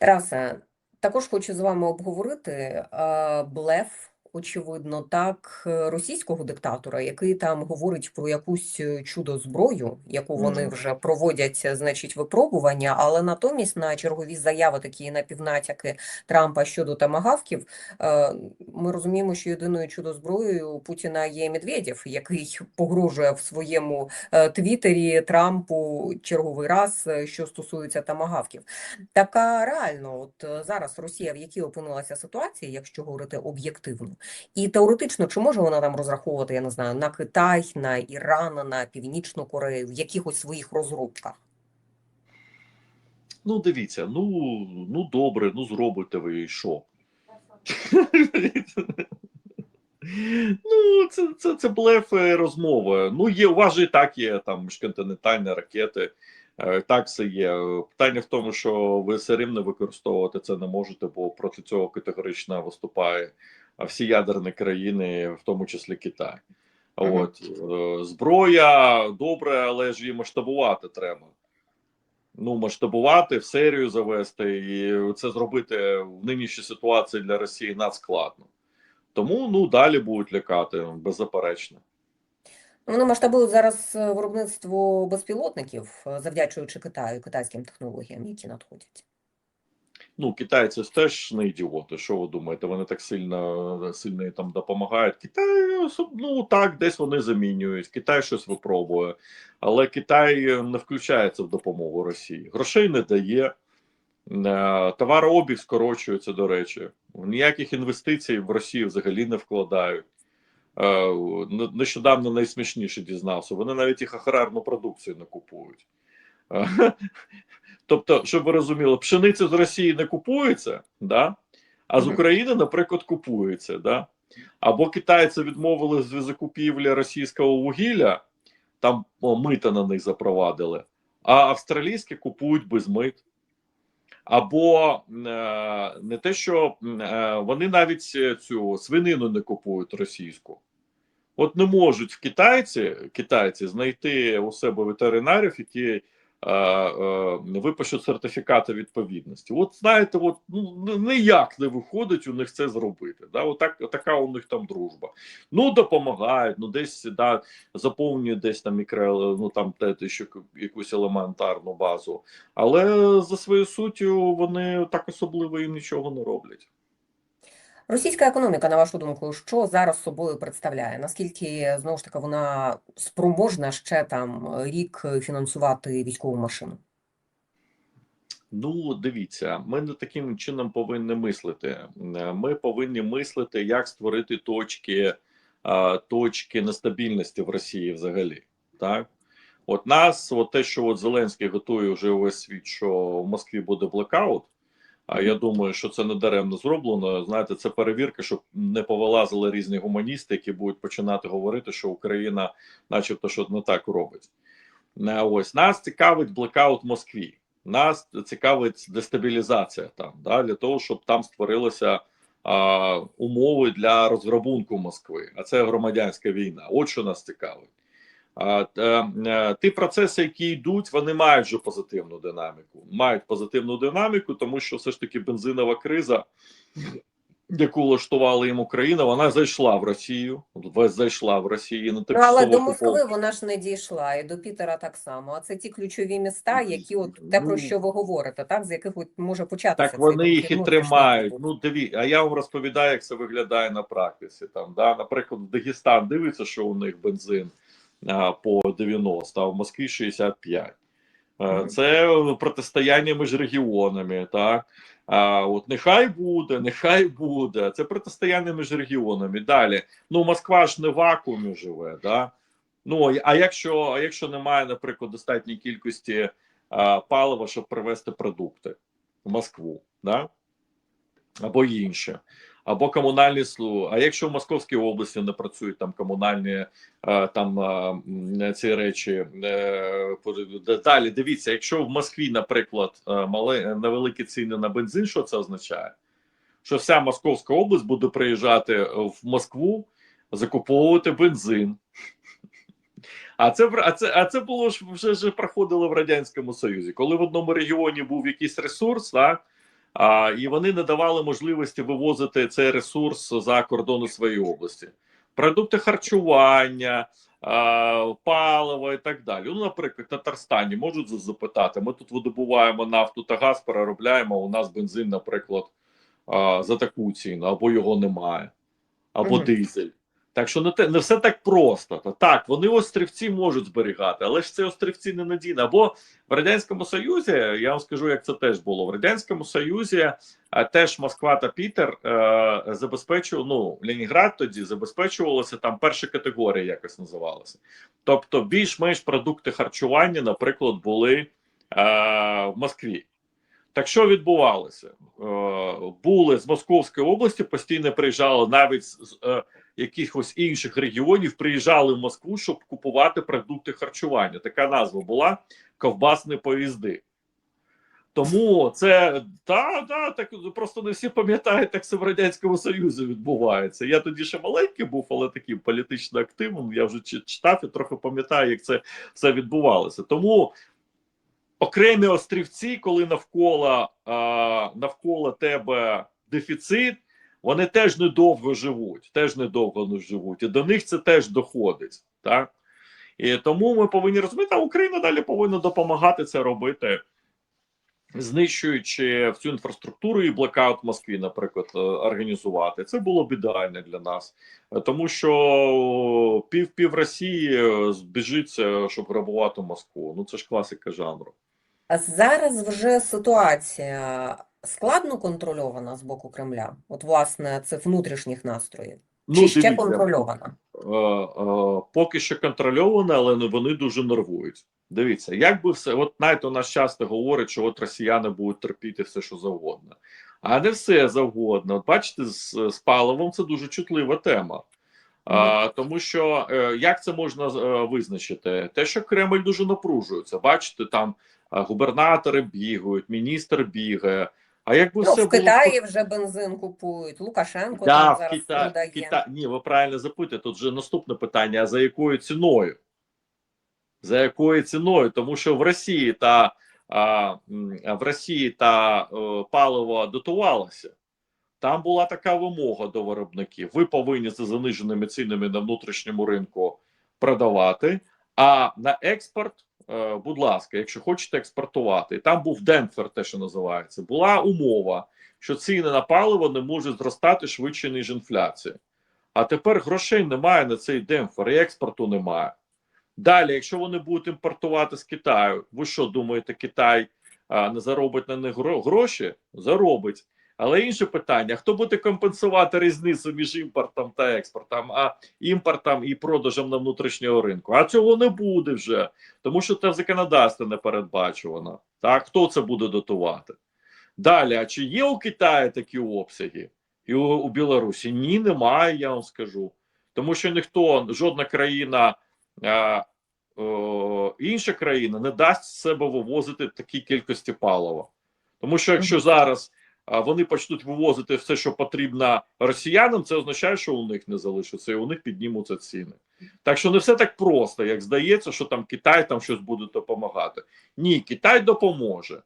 Тарасе, також хочу з вами обговорити е, блеф, очевидно, так, е, російського диктатора, який там говорить про якусь е, чудо-зброю, яку вони вже проводять, е, значить, випробування, але натомість на чергові заяви, такі напівнатяки Трампа щодо тамагавків, ми розуміємо, що єдиною чудо-зброєю Путіна є Медведєв, який погрожує в своєму твіттері Трампу черговий раз, що стосується тамагавків. Так а реально, от зараз Росія в якій опинилася ситуації, якщо говорити об'єктивно, і теоретично, чи може вона там розраховувати, я не знаю, на Китай, на Іран, на Північну Корею, в якихось своїх розробках? Ну, дивіться, ну, ну добре, ну зробите ви і що? Ну, це, це, це блеф е, розмова. Ну, є, у вас же і так є там міжконтинентальні ракети, е, так все є. Питання в тому, що ви все рівно використовувати це не можете, бо проти цього категорично виступає всі ядерні країни, в тому числі Китай. От е, зброя добре, але ж її масштабувати треба. Ну, масштабувати, в серію завести, і це зробити в нинішній ситуації для Росії надскладно. Тому ну далі будуть лякати беззаперечно. Ну, Вони масштабують зараз е, виробництво безпілотників, е, завдячуючи Китаю, китайським технологіям, які надходять. Ну, китайці ж теж не ідіоти. Що ви думаєте? Вони так сильно сильно там допомагають. Китай, ну так, десь вони замінюють. Китай щось випробує, але Китай не включається в допомогу Росії. Грошей не дає. Е, Товарообіг скорочується, до речі. Ніяких інвестицій в Росію взагалі не вкладають. Е, Нещодавно найсмішніше дізнався. Вони навіть їх аграрну продукцію не купують. Е, Тобто, щоб ви розуміли, пшениця з Росії не купується, да? а з України, наприклад, купується. Да? Або китайці відмовили з закупівлі російського вугілля, там о, мита на них запровадили, а австралійське купують без мит. Або е, не те, що е, вони навіть цю свинину не купують російську. От не можуть в китайці, китайці знайти у себе ветеринарів, які е, е, випишуть сертифікати відповідності. От знаєте, от ну ніяк не виходить у них це зробити. Да? Отак, така у них там дружба. Ну допомагають, ну десь да, заповнюють десь там мікро, ну там те, що якусь елементарну базу. Але за своєю суттю вони так особливо і нічого не роблять. Російська економіка, на вашу думку, що зараз собою представляє? Наскільки знову ж таки вона спроможна ще там рік фінансувати військову машину? Ну, дивіться, ми не таким чином повинні мислити. Е, Ми повинні мислити, як створити точки, точки нестабільності в Росії взагалі. Так, от нас, от те, що от Зеленський готує вже увесь світ, що в Москві буде блекаут. А я думаю, що це не даремно зроблено. Знаєте, це перевірка, щоб не повилазили різні гуманісти, які будуть починати говорити, що Україна, начебто, що не так робить. Е, Ось нас цікавить блекаут в Москві. Нас цікавить дестабілізація там, да, для того, щоб там створилися а, умови для розграбунку Москви. А це громадянська війна. От що нас цікавить. Е, е, ті процеси, які йдуть, вони мають вже позитивну динаміку. Мають позитивну динаміку, тому що все ж таки бензинова криза, яку влаштувала їм Україна, вона зайшла в Росію. Весь зайшла в Росію на Ну, але до Москви вона ж не дійшла, і до Пітера так само. А це ті ключові міста, які от те, про Ну, що ви говорите, так з яких от може початися Так цей вони їх і тримають. Ну диві, а я вам розповідаю, як це виглядає на практиці. Там да, наприклад, Дагестан дивиться, що у них бензин по 90, а в Москві 65. Е, Це протистояння між регіонами, так. От нехай буде, нехай буде. Це протистояння між регіонами. Далі. Ну, Москва ж не в вакуумі живе, да? Ну, а якщо, а якщо немає, наприклад, достатньої кількості а, палива, щоб привезти продукти в Москву, да? або інше, або комунальні служби. А якщо в Московській області не працюють там комунальні е, там е, ці речі, е, далі дивіться, якщо в Москві, наприклад, мали, невеликі ціни на бензин, що це означає? Що вся Московська область буде приїжджати в Москву, закуповувати бензин. А це а це, а це було ж вже ж проходило в радянському союзі. Коли в одному регіоні був якийсь ресурс, так А, і вони не давали можливості вивозити цей ресурс за кордони своєї області. Продукти харчування, а, паливо і так далі. Ну, наприклад, в Татарстані можуть запитати: ми тут видобуваємо нафту та газ, переробляємо. У нас бензин, наприклад, а, за таку ціну, або його немає, або Мгм. дизель. Так що не те не все так просто. Та так, вони острівці можуть зберігати, але ж це острівці не надійно. Або в радянському Союзі, я вам скажу, як це теж було. В радянському Союзі теж Москва та Пітер е, забезпечували, ну Ленінград тоді забезпечувалося там перша категорія, якось називалася. Тобто, більш-менш продукти харчування, наприклад, були е, в Москві. Так що відбувалося? Е, були з Московської області, постійно приїжджали навіть з е, якихось інших регіонів, приїжджали в Москву, щоб купувати продукти харчування. Така назва була ковбасні поїзди. Тому це та, та, так просто не всі пам'ятають, як це в Радянському Союзі відбувається. Я тоді ще маленький був, але таким політично активним. Я вже читав і трохи пам'ятаю, як це все відбувалося. Тому окремі острівці, коли навколо, навколо тебе дефіцит, вони теж недовго живуть, теж недовго не живуть, і до них це теж доходить. Так? І тому ми повинні розуміти, а Україна далі повинна допомагати це робити, знищуючи всю інфраструктуру і блекаут в Москві, наприклад, е, організувати. Це було б ідеально для нас, Е, тому що пів пів Росії е, збіжиться, щоб грабувати Москву. Ну це ж класика жанру. А зараз вже ситуація складно контрольована з боку Кремля. От, власне, цих внутрішніх настроїв. Чи ще Ну, дивіться, контрольована? е, е, поки що контрольовано, але вони дуже нервують. Дивіться, як би все, от навіть у нас часто говорять, що от росіяни будуть терпіти все, що завгодно. А не все завгодно. От бачите, з, з паливом це дуже чутлива тема. А, тому що е, як це можна е, визначити? Те, що Кремль дуже напружується. Бачите, там е, губернатори бігають, міністр бігає. А якби Ну, все в було Китаї вже бензин купують, Лукашенко Да, там зараз Кита... продає. Кита... Ні, ви правильно запитуєте. Тут вже наступне питання: а за якою ціною? За якою ціною? Тому що в Росії та а, в Росії та е, паливо дотувалося. Там була така вимога до виробників: ви повинні за заниженими цінами на внутрішньому ринку продавати. А на експорт, будь ласка, якщо хочете експортувати, там був демпфер, те, що називається, була умова, що ціни на паливо не можуть зростати швидше, ніж інфляція. А тепер грошей немає на цей демпфер, і експорту немає. Далі, якщо вони будуть імпортувати з Китаю, ви що думаєте, Китай а, не заробить на них гроші? Заробить. Але інше питання: хто буде компенсувати різницю між імпортом та експортом, а імпортом і продажем на внутрішнього ринку? А цього не буде вже, тому що це в законодавстві не передбачувано. Так, хто це буде дотувати? Далі, а чи є у Китаї такі обсяги? І у, у Білорусі? Ні, немає, я вам скажу. Тому що ніхто, жодна країна, а, о, інша країна не дасть з себе вивозити такі кількості палива. Тому що якщо зараз вони почнуть вивозити все, що потрібно росіянам, це означає, що у них не залишиться, і у них піднімуться ціни. Так що не все так просто, як здається, що там Китай там щось буде допомагати. Ні, Китай допоможе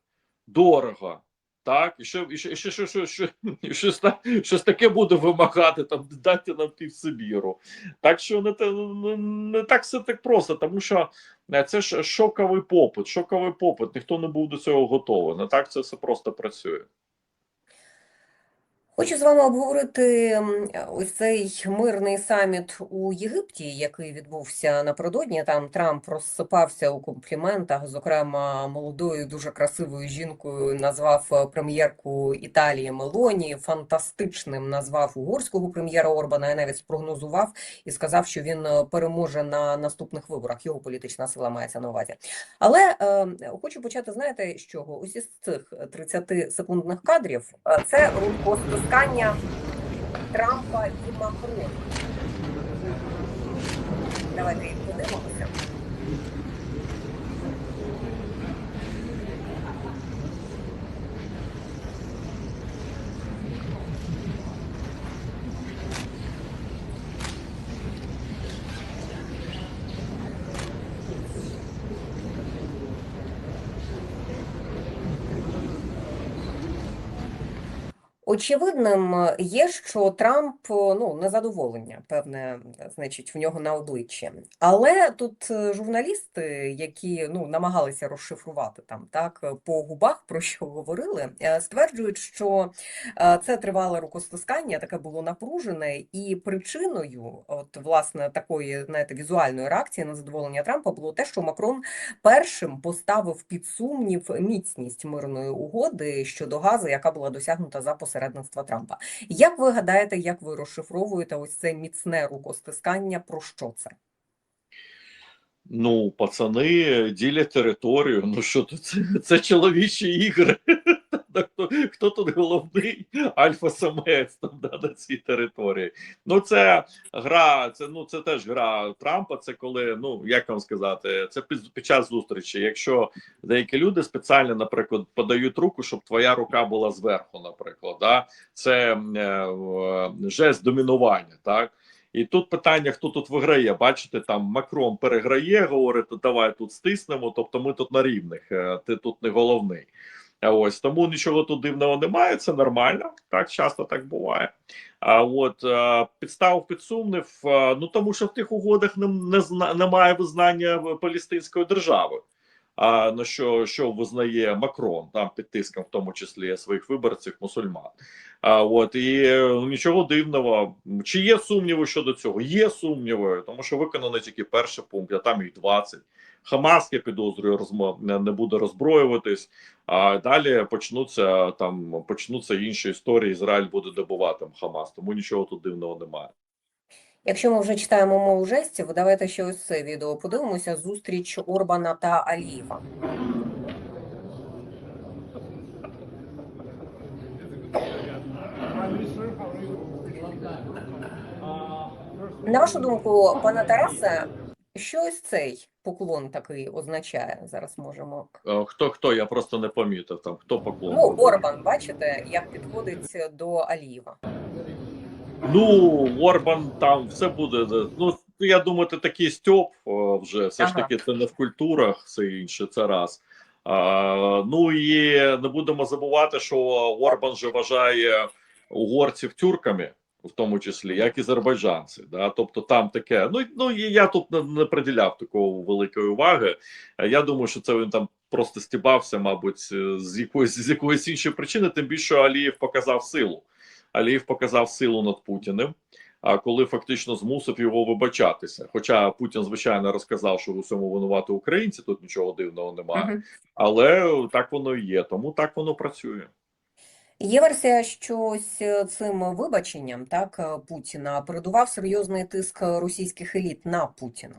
дорого. Так, і ще, і ще, і ще, ще, ще, ще, щось, щось таке буде вимагати, там дати нам пів Сибіру. Так що не, не, не так все так просто, тому що е, це ж шоковий попит, шоковий попит, ніхто не був до цього готовий. Не так це все просто працює. Хочу з вами обговорити ось цей мирний саміт у Єгипті, який відбувся напередодні. Там Трамп розсипався у компліментах, зокрема, молодою, дуже красивою жінкою назвав е, прем'єрку Італії Мелоні, фантастичним назвав угорського прем'єра Орбана і навіть спрогнозував і сказав, що він е, переможе на наступних виборах. Його політична сила мається на увазі. Але е, хочу почати, знаєте, з чого? Ось із цих 30-секундних кадрів е, це рукостискання Трампа і Макрона. Давайте подивимося. Очевидним є, що Трамп е, ну незадоволення, певне, значить, в нього на обличчі. Але тут е, журналісти, які ну намагалися розшифрувати там так по губах, про що говорили, е, стверджують, що це тривале рукостискання, таке було напружене, і причиною, от власне такої знаєте, візуальної реакції на задоволення Трампа було те, що Макрон першим поставив під сумнів міцність мирної угоди щодо газу, яка була досягнута за посередництва Трампа. Як ви гадаєте, як ви розшифровуєте ось це міцне рукостискання? Про що це? Ну, пацани ділять територію. Ну що це, це чоловічі ігри. Хто, хто тут головний альфа-самець там да, на цій території? Ну, це гра, це ну це теж гра Трампа. Це коли, ну як вам сказати, це під, під час зустрічі. Якщо деякі люди спеціально, наприклад, подають руку, щоб твоя рука була зверху, наприклад, да? це е, е, жест домінування, так. І тут питання, хто тут виграє. Бачите, там Макрон переграє, говорить, давай тут стиснемо. Тобто ми тут на рівних, е, ти тут не головний. Ось тому нічого тут дивного немає. Це нормально, так часто так буває. А от е, підстав під сумнів, е, ну тому що в тих угодах не, не немає визнання палестинської держави. А на що, що визнає Макрон там під тиском, в тому числі своїх виборців, мусульман. А от і ну, нічого дивного. Чи є сумніви щодо цього? Є сумніви, тому що виконано тільки перший пункт, а там їх 20. Хамас, я підозрюю, розмо... не не буде роззброюватись. А далі почнуться там почнуться інші історії. Ізраїль буде добувати Хамас, тому нічого тут дивного немає. Якщо ми вже читаємо мову жестів, давайте ще ось це відео подивимося. Зустріч Орбана та Алієва. На вашу думку, пане Тарасе, що ось цей поклон такий означає? Зараз можемо. Е, Хто хто? Я просто не помітив там. Хто поклон? Ну, Орбан, бачите, як підходить до Алієва. Ну, Орбан там все буде. Ну я думаю, це такий стьоп вже. Все ж таки, це не в культурах, все інше, це раз. А, ну і не будемо забувати, що Орбан же вважає угорців тюрками, в тому числі, як і азербайджанці. Да? Тобто там таке. Ну, ну я тут не, не приділяв такого великої уваги. Е, Я думаю, що це він там просто стібався, мабуть, з якоїсь з якоїсь іншої причини, тим більше Алієв показав силу. Алієв показав силу над Путіним. А коли фактично змусив його вибачатися. Хоча Путін, звичайно, розказав, що в усьому винувати українці, тут нічого дивного немає, але так воно і є, тому так воно працює. Є версія, що е, цим вибаченням так е, Путіна передував серйозний тиск російських еліт на Путіна.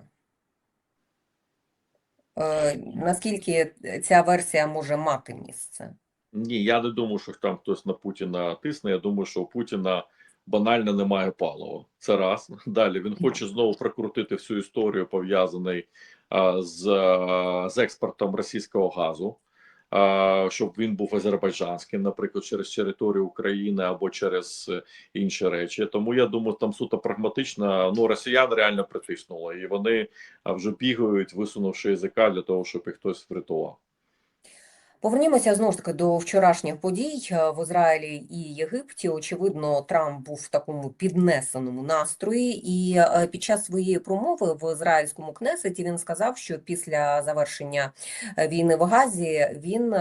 Е, наскільки ця версія може мати місце? Ні, я не думаю, що там хтось на Путіна тисне. Я думаю, що у Путіна банально немає палива. Це раз. Далі він хоче знову прокрутити всю історію пов'язаний з, з експортом російського газу. Щоб він був азербайджанським, наприклад, через територію України або через е, інші речі. Тому я думаю, там суто прагматично. Ну росіян реально притиснуло, і вони вже бігають, висунувши язика для того, щоб їх хтось врятував. Повернімося знову ж таки до вчорашніх подій е, в Ізраїлі і Єгипті. Очевидно, Трамп був в такому піднесеному настрої, і е, під час своєї промови в ізраїльському кнесеті він сказав, що після завершення е, війни в Газі він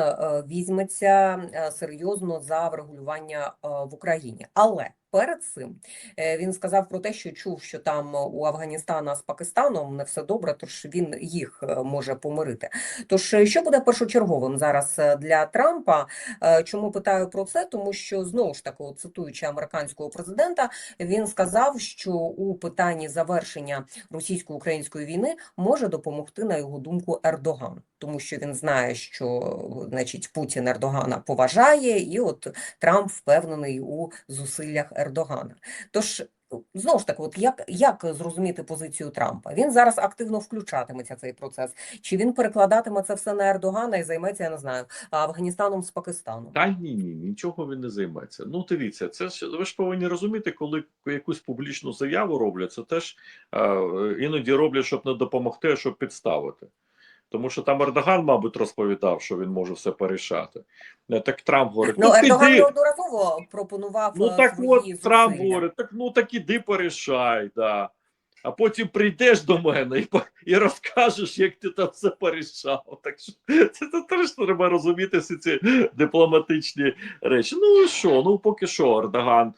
візьметься серйозно за врегулювання в Україні. Але перед цим е, він сказав про те, що чув, що там у Афганістана з Пакистаном не все добре, тож він їх е, може помирити. Тож, е, що буде першочерговим зараз е, для Трампа? Е, Чому питаю про це? Тому що знову ж таки, цитуючи американського президента, він сказав, що у питанні завершення російсько-української війни може допомогти на його думку Ердоган, тому що він знає, що значить Путін Ердогана поважає, і от Трамп впевнений у зусиллях Ердогана. Тож. Знову ж таки, от як, як зрозуміти позицію Трампа? Він зараз активно включатиметься цей процес. Чи він перекладатиме це все на Ердогана і займеться, я не знаю, Афганістаном з Пакистаном? Та ні, ні, нічого він не займеться. Ну, дивіться, це ж ви ж повинні розуміти, коли якусь публічну заяву роблять, це теж е, іноді роблять, щоб не допомогти, а щоб підставити. Тому що там Ердоган, мабуть, розповідав, що він може все порішати. Е, Так Трамп говорить: Ну, ну, Ердоган іди, неодноразово пропонував ну е, так от Трамп говорить, так ну так іди порішай, да. А потім прийдеш до мене і, і розкажеш, як ти там все порішав. Так що це, це теж треба розуміти всі ці дипломатичні речі. Ну і що? Ну поки що Ердоган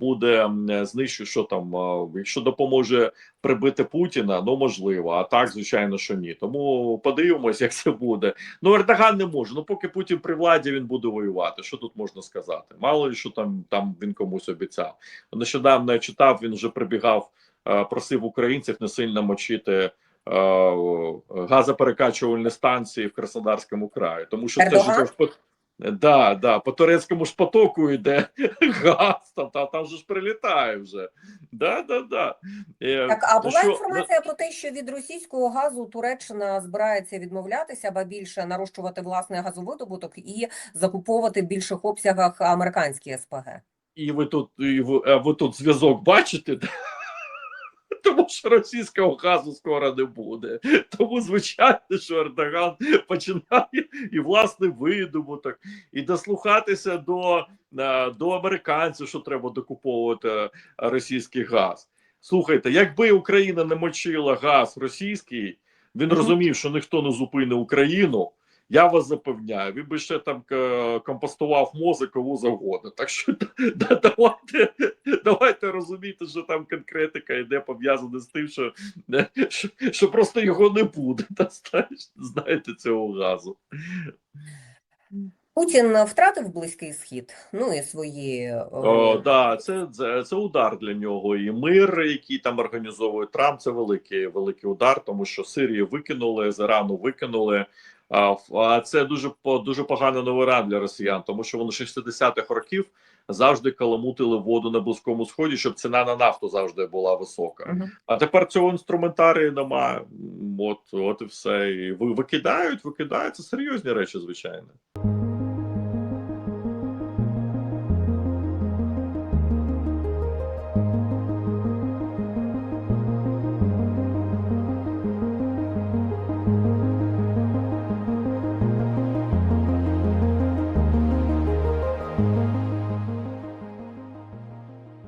буде м, знищувати, що там, якщо допоможе прибити Путіна, ну можливо, а так, звичайно, що ні. Тому подивимось, як це буде. Ну, Ердоган не може. Ну, поки Путін при владі, він буде воювати. Що тут можна сказати? Мало ли що там, там він комусь обіцяв. Нещодавно я читав, він вже прибігав, е, просив українців не сильно мочити. е, Газоперекачувальні станції в Краснодарському краї, тому що це Ердоган? ж по, да, да, по турецькому ж потоку йде газ, там, там, там же ж прилітає вже. Да, да, да. Е, Так, а була що- інформація про те, що від російського газу Туреччина збирається відмовлятися, ба більше нарощувати власний газовидобуток і закуповувати в більших обсягах американські СПГ. І ви тут, і ви, ви тут зв'язок бачите? Тому що російського газу скоро не буде. Тому, звичайно, що Ердоган починає і власний видобуток, і дослухатися до, е, до американців, що треба докуповувати російський газ. Слухайте, якби Україна не мочила газ російський, він розумів, що ніхто не зупине Україну. Я вас запевняю, він би ще там е, компостував мозок кому завгодно. Так що да, давайте, давайте розуміти, що там конкретика йде пов'язана з тим, що, е, що, що просто його не буде. Та знаєте цього газу. Путін втратив близький схід, ну і свої е, О, да, це, це, це удар для нього. І мир, який там організовує Трамп, це великий, великий удар, тому що Сирію викинули, з Ірану викинули. А, це дуже дуже погана новина для росіян, тому що вони 60-х років завжди каламутили воду на близькому сході, щоб ціна на нафту завжди була висока. Мгм. А тепер цього інструментарію немає. От, от і все. І ви викидають, викидають. Це серйозні речі, звичайно.